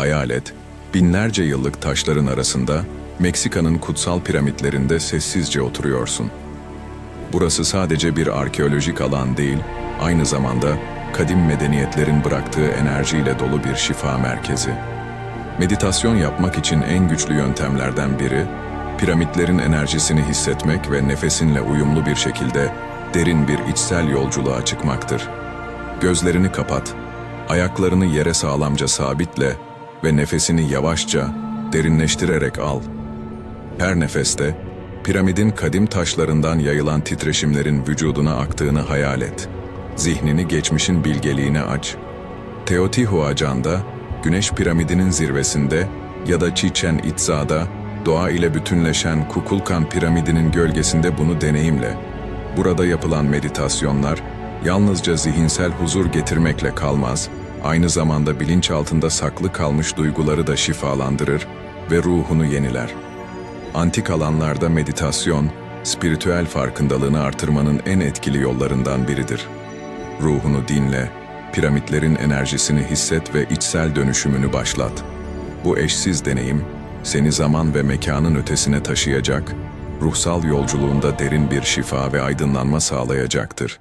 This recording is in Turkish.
Hayal et, binlerce yıllık taşların arasında Meksika'nın kutsal piramitlerinde sessizce oturuyorsun. Burası sadece bir arkeolojik alan değil, aynı zamanda kadim medeniyetlerin bıraktığı enerjiyle dolu bir şifa merkezi. Meditasyon yapmak için en güçlü yöntemlerden biri, piramitlerin enerjisini hissetmek ve nefesinle uyumlu bir şekilde derin bir içsel yolculuğa çıkmaktır. Gözlerini kapat, ayaklarını yere sağlamca sabitle ve nefesini yavaşça, derinleştirerek al. Her nefeste, piramidin kadim taşlarından yayılan titreşimlerin vücuduna aktığını hayal et. Zihnini geçmişin bilgeliğine aç. Teotihuacan'da, Güneş piramidinin zirvesinde ya da Chichen Itza'da doğa ile bütünleşen Kukulkan piramidinin gölgesinde bunu deneyimle. Burada yapılan meditasyonlar yalnızca zihinsel huzur getirmekle kalmaz, aynı zamanda bilinç altında saklı kalmış duyguları da şifalandırır ve ruhunu yeniler. Antik alanlarda meditasyon, spiritüel farkındalığını artırmanın en etkili yollarından biridir. Ruhunu dinle, piramitlerin enerjisini hisset ve içsel dönüşümünü başlat. Bu eşsiz deneyim, seni zaman ve mekanın ötesine taşıyacak, ruhsal yolculuğunda derin bir şifa ve aydınlanma sağlayacaktır.